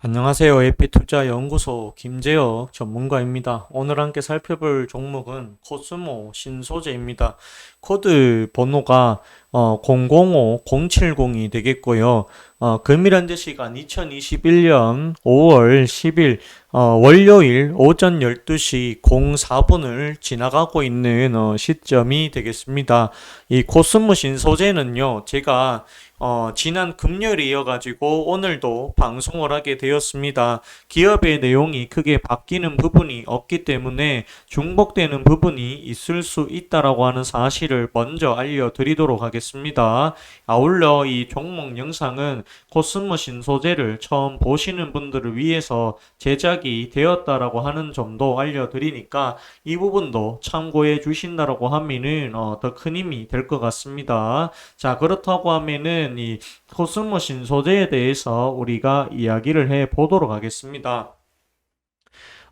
안녕하세요. 에피투자연구소 김재혁 전문가입니다. 오늘 함께 살펴볼 종목은 코스모 신소재입니다. 코드 번호가 어, 005070이 되겠고요. 어, 금일 현재 시간 2021년 5월 10일 어, 월요일 오전 12시 04분을 지나가고 있는 어, 시점이 되겠습니다. 이 코스모 신소재는요, 제가 어, 지난 금요일에 이어가지고 오늘도 방송을 하게 되었습니다. 기업의 내용이 크게 바뀌는 부분이 없기 때문에 중복되는 부분이 있을 수 있다라고 하는 사실을 먼저 알려드리도록 하겠습니다. 아울러 이 종목 영상은 코스모신 소재를 처음 보시는 분들을 위해서 제작이 되었다라고 하는 점도 알려드리니까 이 부분도 참고해 주신다라고 하면은 어, 더 큰 힘이 될 것 같습니다. 자, 그렇다고 하면은 이 코스모신 소재에 대해서 우리가 이야기를 해 보도록 하겠습니다.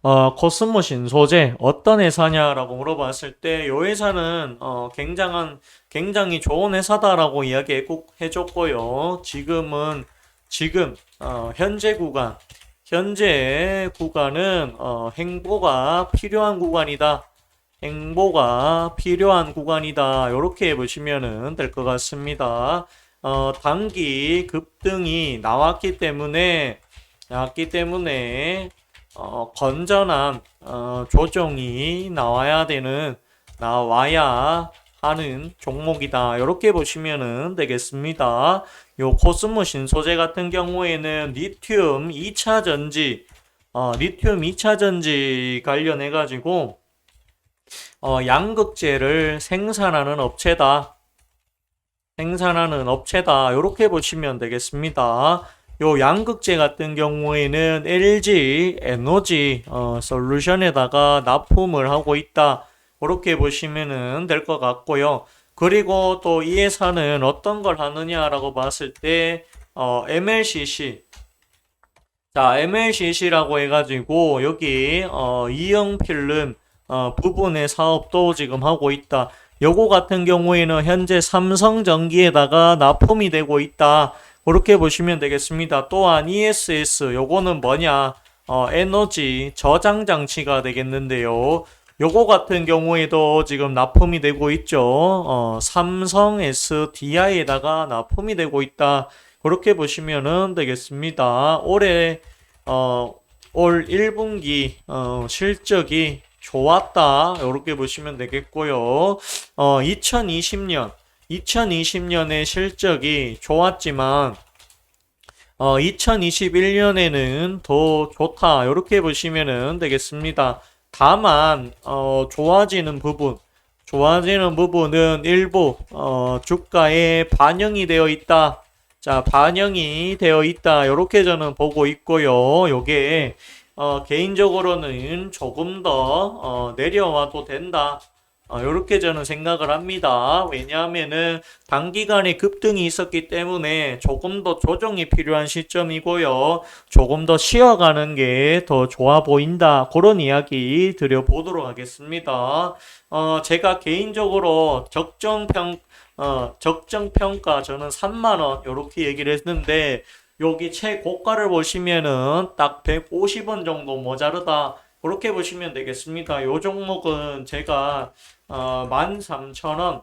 어, 코스모신 소재 어떤 회사냐라고 물어봤을 때, 이 회사는 어, 굉장한 굉장히 좋은 회사다라고 이야기 꼭 해줬고요. 지금은 지금 어, 현재 구간 현재 구간은 어, 행보가 필요한 구간이다. 행보가 필요한 구간이다. 이렇게 보시면은 될것 같습니다. 어, 단기 급등이 나왔기 때문에 나왔기 때문에 어, 건전한 어, 조정이 나와야 되는 나와야 하는 종목이다. 이렇게 보시면은 되겠습니다. 요 코스모 신 소재 같은 경우에는 리튬 2차 전지 어, 리튬 2차 전지 관련해 가지고 어, 양극재를 생산하는 업체다. 생산하는 업체다. 이렇게 보시면 되겠습니다. 요 양극재 같은 경우에는 LG 에너지 어, 솔루션에다가 납품을 하고 있다. 그렇게 보시면은 될것 같고요. 그리고 또 이 회사는 어떤 걸 하느냐라고 봤을 때 어, MLCC 자 MLCC라고 해가지고 여기 어, 이형 필름 어, 부분의 사업도 지금 하고 있다. 요거 같은 경우에는 현재 삼성전기에다가 납품이 되고 있다. 그렇게 보시면 되겠습니다. 또한 ESS 요거는 뭐냐? 어, 에너지 저장 장치가 되겠는데요. 요거 같은 경우에도 지금 납품이 되고 있죠. 어, 삼성 SDI에다가 납품이 되고 있다. 그렇게 보시면은 되겠습니다. 올해 어, 올 1분기 어, 실적이 좋았다. 이렇게 보시면 되겠고요. 어, 2020년, 2020년의 실적이 좋았지만, 어, 2021년에는 더 좋다. 이렇게 보시면 되겠습니다. 다만, 어, 좋아지는 부분, 좋아지는 부분은 일부, 어, 주가에 반영이 되어 있다. 자, 반영이 되어 있다. 이렇게 저는 보고 있고요. 요게, 어, 개인적으로는 조금 더 어, 내려와도 된다. 어, 이렇게 저는 생각을 합니다. 왜냐하면은 단기간에 급등이 있었기 때문에 조금 더 조정이 필요한 시점이고요. 조금 더 쉬어가는 게 더 좋아 보인다. 그런 이야기 드려보도록 하겠습니다. 어, 제가 개인적으로 적정 평, 어, 적정 평가 저는 3만원, 이렇게 얘기를 했는데, 여기 최고가를 보시면은 딱 150원 정도 모자르다. 그렇게 보시면 되겠습니다. 요 종목은 제가 어, 13,000원,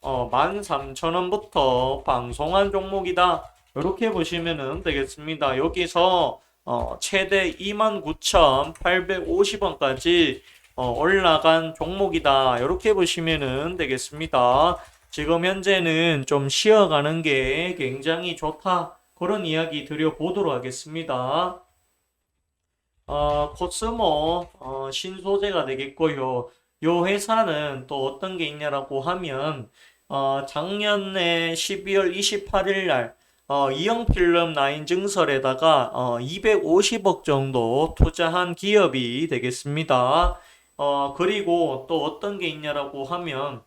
어, 13,000원부터 방송한 종목이다. 이렇게 보시면은 되겠습니다. 여기서 어, 최대 29,850원까지 어, 올라간 종목이다. 이렇게 보시면은 되겠습니다. 지금 현재는 좀 쉬어가는 게 굉장히 좋다. 그런 이야기 드려보도록 하겠습니다. 어, 코스모 어, 신소재가 되겠고요. 요 회사는 또 어떤 게 있냐라고 하면 어, 작년에 12월 28일 날 어, 이영필름 라인 증설에다가 어, 250억 정도 투자한 기업이 되겠습니다. 어, 그리고 또 어떤 게 있냐라고 하면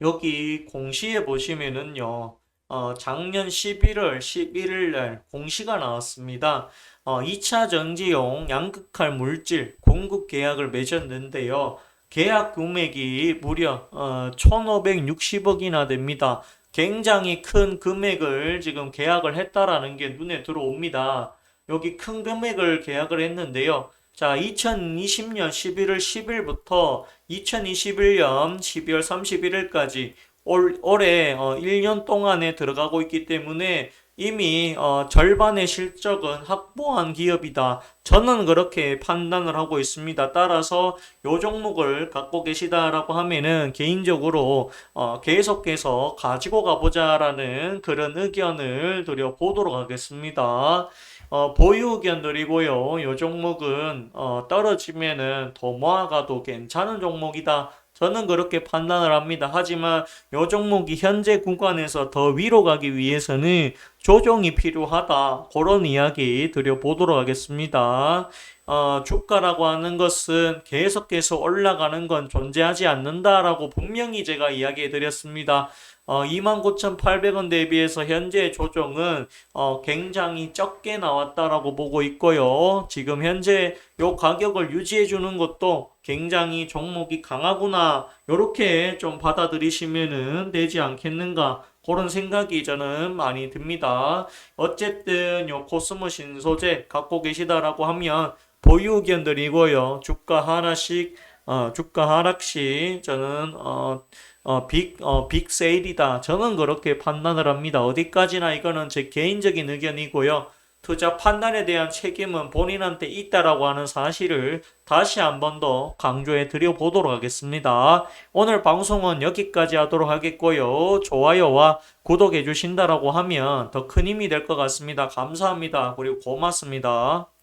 여기 공시에 보시면은요. 어, 작년 11월 11일 날 공시가 나왔습니다. 어, 2차 전지용 양극할 물질 공급 계약을 맺었는데요. 계약 금액이 무려 어, 1,560억이나 됩니다. 굉장히 큰 금액을 지금 계약을 했다라는 게 눈에 들어옵니다. 여기 큰 금액을 계약을 했는데요. 자, 2020년 11월 10일부터 2021년 12월 31일까지 올, 올해 어, 1년 동안에 들어가고 있기 때문에 이미 어, 절반의 실적은 확보한 기업이다. 저는 그렇게 판단을 하고 있습니다. 따라서 요 종목을 갖고 계시다라고 하면은 개인적으로 어, 계속해서 가지고 가보자라는 그런 의견을 드려 보도록 하겠습니다. 어, 보유 의견 드리고요. 요 종목은 어, 떨어지면은 더 모아가도 괜찮은 종목이다. 저는 그렇게 판단을 합니다. 하지만 요 종목이 현재 구간에서 더 위로 가기 위해서는 조정이 필요하다. 그런 이야기 드려보도록 하겠습니다. 어, 주가라고 하는 것은 계속해서 올라가는 건 존재하지 않는다라고 분명히 제가 이야기해 드렸습니다. 어, 29,800원 대비해서 현재 조정은 어, 굉장히 적게 나왔다라고 보고 있고요. 지금 현재 요 가격을 유지해 주는 것도 굉장히 종목이 강하구나. 요렇게 좀 받아들이시면은 되지 않겠는가. 그런 생각이 저는 많이 듭니다. 어쨌든 요 코스모 신소재 갖고 계시다라고 하면 보유 의견 드리고요. 주가 하락씩 어, 주가 하락 시 저는 어, 어, 빅, 어, 빅 세일이다. 저는 그렇게 판단을 합니다. 어디까지나 이거는 제 개인적인 의견이고요. 투자 판단에 대한 책임은 본인한테 있다라고 하는 사실을 다시 한 번 더 강조해 드려 보도록 하겠습니다. 오늘 방송은 여기까지 하도록 하겠고요. 좋아요와 구독해 주신다라고 하면 더 큰 힘이 될 것 같습니다. 감사합니다. 그리고 고맙습니다.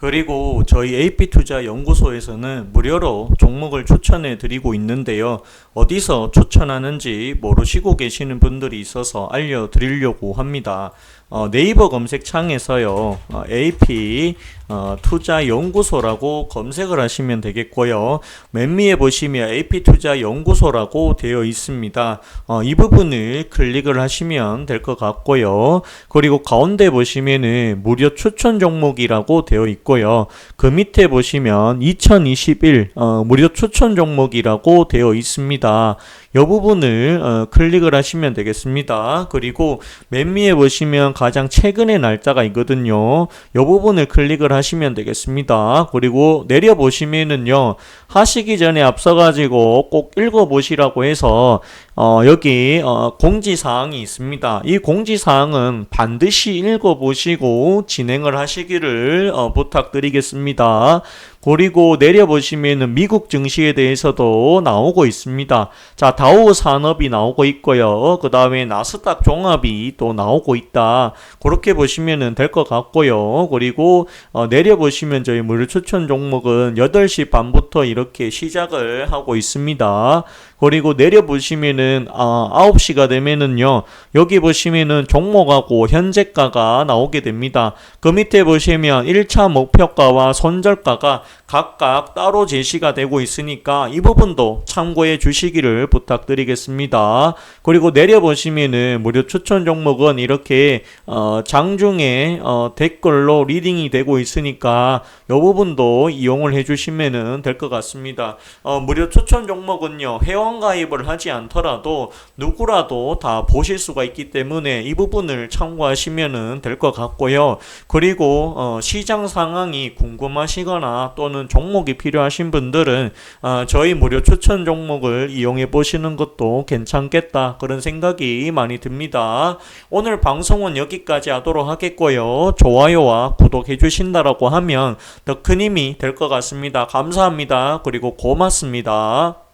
그리고 저희 AP투자 연구소에서는 무료로 종목을 추천해 드리고 있는데요. 어디서 추천하는지 모르시고 계시는 분들이 있어서 알려드리려고 합니다. 어, 네이버 검색창에서요, 어, AP 어, 투자 연구소라고 검색을 하시면 되겠고요. 맨 위에 보시면 AP 투자 연구소라고 되어 있습니다. 어, 이 부분을 클릭을 하시면 될 것 같고요. 그리고 가운데 보시면은 무료 추천 종목이라고 되어 있고요. 그 밑에 보시면 2021 어, 무료 추천 종목이라고 되어 있습니다. 이 부분을 어, 클릭을 하시면 되겠습니다. 그리고 맨 위에 보시면 가장 최근의 날짜가 있거든요. 이 부분을 클릭을 하시면 되겠습니다. 그리고 내려 보시면은요. 하시기 전에 앞서 가지고 꼭 읽어 보시라고 해서 어, 여기 어, 공지 사항이 있습니다. 이 공지 사항은 반드시 읽어 보시고 진행을 하시기를 어, 부탁드리겠습니다. 그리고 내려보시면은 미국 증시에 대해서도 나오고 있습니다. 자, 다우 산업이 나오고 있고요. 그 다음에 나스닥 종합이 또 나오고 있다. 그렇게 보시면은 될 것 같고요. 그리고 어, 내려보시면 저희 무료 추천 종목은 8시 반부터 이렇게 시작을 하고 있습니다. 그리고 내려 보시면은 아, 9시가 되면은요. 여기 보시면은 종목하고 현재가가 나오게 됩니다. 그 밑에 보시면 1차 목표가와 손절가가 각각 따로 제시가 되고 있으니까 이 부분도 참고해 주시기를 부탁드리겠습니다. 그리고 내려보시면은 무료 추천 종목은 이렇게 어, 장중에 어, 댓글로 리딩이 되고 있으니까 이 부분도 이용을 해 주시면은 될 것 같습니다. 어, 무료 추천 종목은요 회원 가입을 하지 않더라도 누구라도 다 보실 수가 있기 때문에 이 부분을 참고하시면은 될 것 같고요. 그리고 어, 시장 상황이 궁금하시거나 또는 종목이 필요하신 분들은 어, 저희 무료 추천 종목을 이용해 보시는 것도 괜찮겠다 그런 생각이 많이 듭니다. 오늘 방송은 여기까지 하도록 하겠고요. 좋아요와 구독해 주신다라고 하면 더 큰 힘이 될 것 같습니다. 감사합니다. 그리고 고맙습니다.